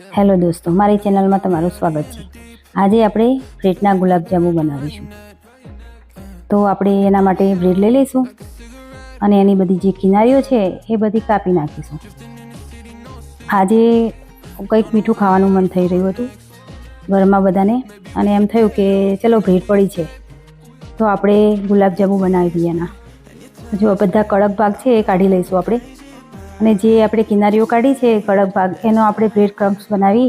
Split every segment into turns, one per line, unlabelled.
Hello દોસ્તો, મારી ચેનલમાં તમારું સ્વાગત છે. આજે આપણે બ્રેડના ગુલાબજાંબુ બનાવીશું. તો આપણે એના માટે બ્રેડ લઈ લઈશું અને એની બધી જે કિનારીઓ છે એ બધી કાપી નાખીશું. આજે કંઈક મીઠું ખાવાનું મન થઈ રહ્યું હતું ઘરમાં બધાને અને એમ થયું કે ચલો ભેટ પડી છે. તો આપણે ગુલાબજાંબુ બનાવી દઈએ એના. જો બધા કડક ભાગ છે એ કાઢી લઈશું આપણે. અને જે આપણે કિનારીઓ કાઢી છે, કડક ભાગ, એનો આપણે બ્રેડ ક્રમ્સ બનાવી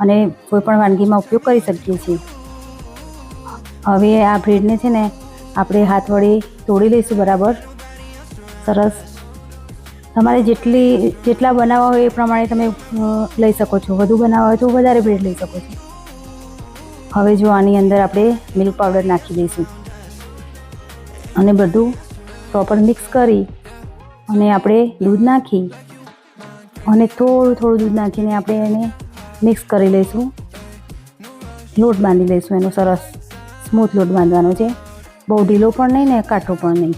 અને કોઈપણ વાનગીમાં ઉપયોગ કરી શકીએ છીએ. હવે આ બ્રેડને છે ને, આપણે હાથ વડે તોડી લઈશું બરાબર. સરસ. તમારે જેટલી, જેટલા બનાવવા હોય એ પ્રમાણે તમે લઈ શકો છો. વધુ બનાવવા હોય તો વધારે બ્રેડ લઈ શકો છો. હવે જો આની અંદર આપણે મિલ્ક પાવડર નાખી દઈશું. અને બધું પ્રોપર મિક્સ કરી અને આપણે દૂધ નાખી અને થોડું થોડું દૂધ નાખીને આપણે એને મિક્સ કરી લઈશું. લોટ બાંધી લઈશું, એનો સરસ સ્મૂથ લોટ બાંધવાનો છે. બહુ ઢીલો પણ નહીં ને કાઠો પણ નહીં.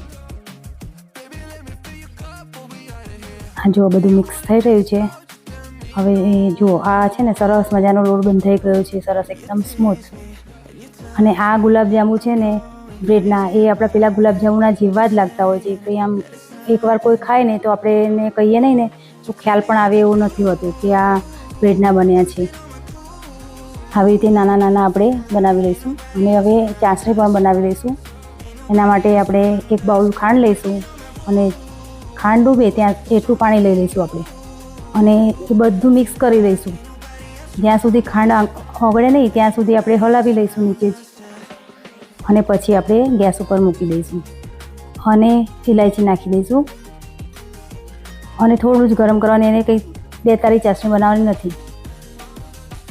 આ જો બધું મિક્સ થઈ રહ્યું છે. હવે જો, આ છે ને સરસ મજાનો લોટ બંધાઈ ગયો છે, સરસ એકદમ સ્મૂથ અને આ ગુલાબજાંબુ છે ને, બ્રેડના, એ આપણા પેલા ગુલાબજાંબુના જેવા જ લાગતા હોય છે, કંઈ આમ એકવાર કોઈ ખાય ને તો આપણે એને કહીએ નહીં ને, તો ખ્યાલ પણ આવે એવું નથી હોતું કે આ ભેડના બન્યા છે. આવી રીતે નાના નાના આપણે બનાવી લઈશું. અને હવે ચાસણી પણ બનાવી લઈશું. એના માટે આપણે એક બાઉલ ખાંડ લઈશું અને ખાંડ ડૂબે ત્યાં એટલું પાણી લઈ લઈશું આપણે. અને એ બધું મિક્સ કરી લઈશું. જ્યાં સુધી ખાંડ ઓગળે નહીં, ત્યાં સુધી આપણે હલાવી લઈશું નીચે જ. અને પછી આપણે ગેસ ઉપર મૂકી દઈશું. અને ઇલાયચી નાખી દઈશું. અને થોડું જ ગરમ કરવાની એને કંઈ બે તારી ચાસણી બનાવવાની નથી.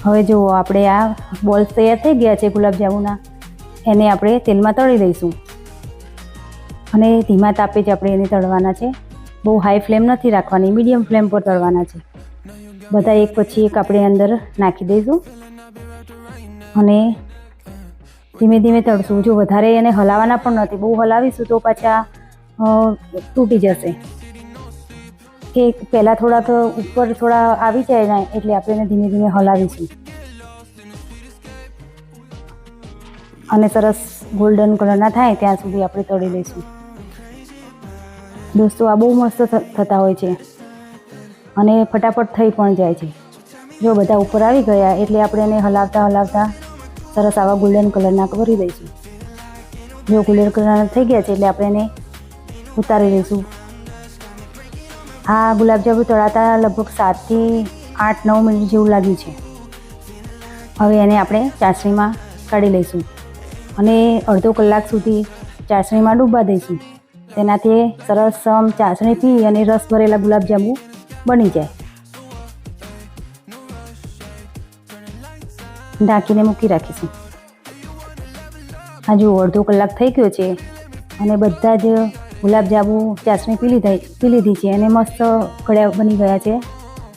હવે જુઓ, આપણે આ બોલ્સ તૈયાર થઈ ગયા છે ગુલાબજાંબુના એને આપણે તેલમાં તળી દઈશું. અને ધીમા તાપે જ આપણે એને તળવાના છે. બહુ હાઈ ફ્લેમ નથી રાખવાની મીડિયમ ફ્લેમ પર તળવાના છે. બધા એક પછી એક આપણે અંદર નાખી દઈશું. અને ધીમે ધીમે તળશું જો વધારે એને હલાવવાના પણ નથી, બહુ હલાવીશું તો પાછા તૂટી જશે. કે પહેલાં થોડાક ઉપર થોડા આવી જાય ને, એટલે આપણે એને ધીમે ધીમે હલાવીશું. અને સરસ ગોલ્ડન કલરના થાય ત્યાં સુધી આપણે તળી લઈશું. દોસ્તો, આ બહુ મસ્ત થતા હોય છે. અને ફટાફટ થઈ પણ જાય છે. જો બધા ઉપર આવી ગયા, એટલે આપણે એને હલાવતા હલાવતા સરસ આવા ગોલ્ડન કલરના ભરી દઈશું. જો ગોલ્ડન કલરના થઈ ગયા છે એટલે આપણે એને ઉતારી દઈશું. આ ગુલાબજાંબુ તળાતા લગભગ સાતથી આઠ, નવ મિનિટ જેવું લાગ્યું છે. હવે એને આપણે ચાસણીમાં કાઢી લઈશું અને અડધો કલાક સુધી ચાસણીમાં ડૂબવા દઈશું. તેનાથી સરસ ચાસણીથી અને રસ ભરેલા ગુલાબજાંબુ બની જાય. ઢાંકીને મૂકી રાખીશું. આ અડધો કલાક થઈ ગયો છે અને બધા જ ગુલાબજાંબુ ચાસણી પી લીધા પી લીધી છે અને મસ્ત કડ્યા બની ગયા છે.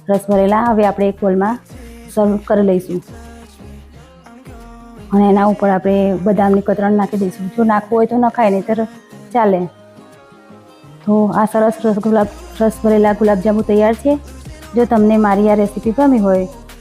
રસ ભરેલા, હવે આપણે એક બોલમાં સર્વ કરી લઈશું. અને એના ઉપર આપણે બદામની કતરણ નાખી દઈશું. જો નાખવું હોય તો નખાય, નહીંતર ચાલે. તો આ સરસ રસ ગુલાબ, રસ ભરેલા ગુલાબજાંબુ તૈયાર છે. જો તમને મારી આ રેસીપી ગમી હોય